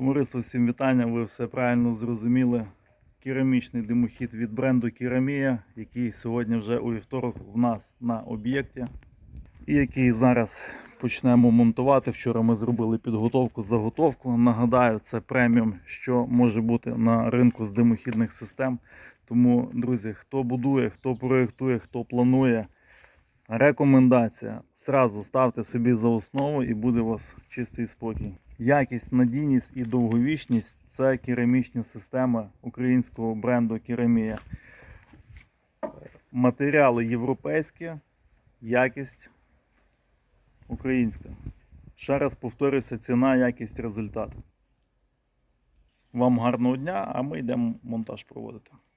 Товариство, всім вітання. Ви все правильно зрозуміли. Керамічний димохід від бренду Керамія, який сьогодні вже у вівторок в нас на об'єкті, і який зараз почнемо монтувати. Вчора ми зробили підготовку, заготовку. Нагадаю, це преміум, що може бути на ринку з димохідних систем. Тому, друзі, хто будує, хто проєктує, хто планує, рекомендація. Сразу ставте собі за основу і буде у вас чистий спокій. Якість, надійність і довговічність це керамічні системи українського бренду Керамія. Матеріали європейські, якість українська. Ще раз повторюся, ціна, якість, результат. Вам гарного дня, а ми йдемо монтаж проводити.